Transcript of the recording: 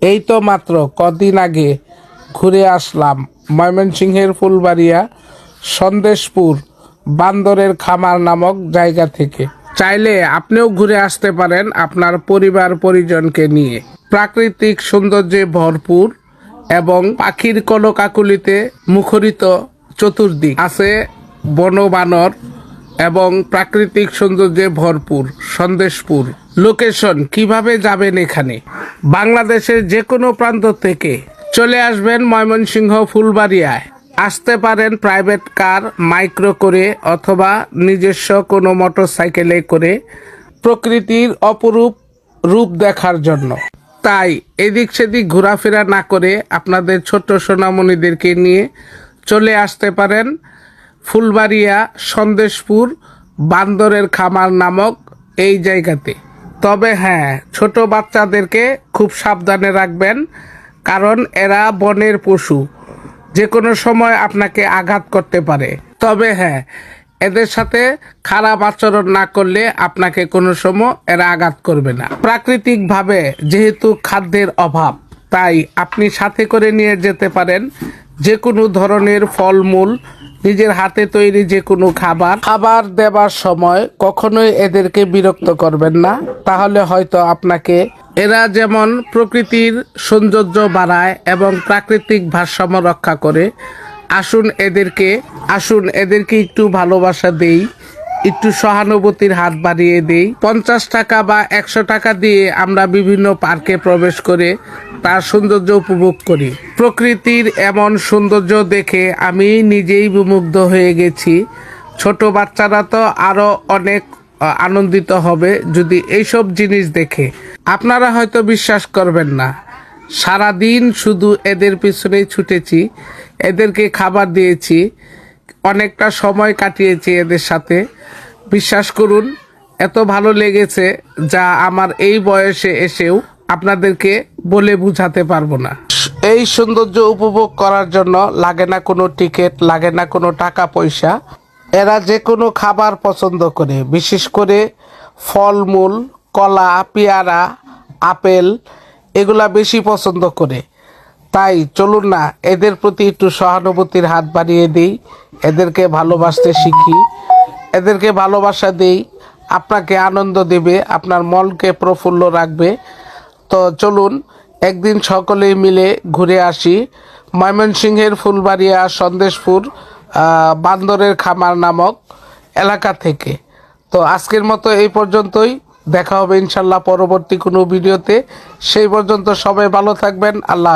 এই তো মাত্র কদিন আগে ঘুরে আসলাম ময়মনসিংহের ফুলবাড়িয়া, সন্দেশপুর, বান্দরের খামার নামক জায়গা থেকে। চাইলে আপনিও ঘুরে আসতে পারেন আপনার পরিবার পরিজনকে নিয়ে। প্রাকৃতিক সৌন্দর্যে ভরপুর এবং পাখির কলকাকুলিতে মুখরিত চতুর্দিক আছে বনবানর এবং প্রাকৃতিক সৌন্দর্যে ভরপুর সন্দেশপুর। লোকেশন কীভাবে যাবেন এখানে? বাংলাদেশের যে কোনো প্রান্ত থেকে চলে আসবেন ময়মনসিংহ ফুলবাড়িয়ায়। আসতে পারেন প্রাইভেট কার মাইক্রো করে অথবা নিজস্ব কোনো মোটর সাইকেলে করে প্রকৃতির অপরূপ রূপ দেখার জন্য। তাই এদিক সেদিক ঘোরাফেরা না করে আপনাদের ছোট্ট সোনামণিদেরকে নিয়ে চলে আসতে পারেন ফুলবাড়িয়া সন্দেশপুর বান্দরের খামার নামক এই জায়গাতে। তবে হ্যাঁ ছোট বাচ্চাদেরকে খুব সাবধানে রাখবেন, কারণ এরা বনের পশু। যে কোনো সময় আপনাকে আঘাত করতে পারে। তবে হ্যাঁ এদের সাথে খারাপ আচরণ না করলে আপনাকে কোনো সময় এরা আঘাত করবে না। প্রাকৃতিকভাবে যেহেতু খাদ্যের অভাব, তাই আপনি সাথে করে নিয়ে যেতে পারেন। যে কোনো ধরনের ফলমূল নিজের হাতে তৈরি যে কোনো খাবার খাবার দেবার সময় কখনোই এদেরকে বিরক্ত করবেন না। তাহলে হয়তো আপনাকে এরা যেমন প্রকৃতির সৌন্দর্য বাড়ায় এবং প্রাকৃতিক ভারসাম্য রক্ষা করে, আসুন এদেরকে আসুন এদেরকে একটু ভালোবাসা দেই। একটু সহানুভূতির হাত বাড়িয়ে দেই। পঞ্চাশ টাকা বা একশো টাকা দিয়ে আমরা বিভিন্ন পার্কে প্রবেশ করে তার সৌন্দর্য উপভোগ করি। প্রকৃতির এমন সৌন্দর্য দেখে আমি নিজেই বিমুগ্ধ হয়ে গেছি। ছোট বাচ্চারা তো আরও অনেক আনন্দিত হবে যদি এইসব জিনিস দেখে। আপনারা হয়তো বিশ্বাস করবেন না, সারাদিন শুধু এদের পিছনেই ছুটেছি, এদেরকে খাবার দিয়েছি। অনেকটা সময় কাটিয়েছি এদের সাথে। বিশ্বাস করুন, এত ভালো লেগেছে যা আমার এই বয়সে এসেও আপনাদেরকে বলে বুঝাতে পারব না। এই সৌন্দর্য উপভোগ করার জন্য লাগে না কোনো টিকিট, লাগে না কোনো টাকা পয়সা। এরা যে কোনো খাবার পছন্দ করে, বিশেষ করে ফলমূল, কলা, পেয়ারা, আপেল, এগুলা বেশি পছন্দ করে। তাই চলুন না, এদের প্রতি একটু সহানুভূতির হাত বাড়িয়ে দিই। এদেরকে ভালোবাসতে শিখি। এদেরকে ভালোবাসা দেই। আপনাকে আনন্দ দেবে, আপনার মনকে প্রফুল্ল রাখবে। তো চলুন, একদিন সকলেই মিলে ঘুরে আসি। ময়মনসিংহের ফুলবাড়িয়া সন্দেশপুর বান্দরের খামার নামক এলাকা থেকে। তো আজকের মতো এই পর্যন্তই। দেখা হবে ইনশাল্লাহ পরবর্তী কোনো ভিডিওতে। সেই পর্যন্ত সবাই ভালো থাকবেন। আল্লাহ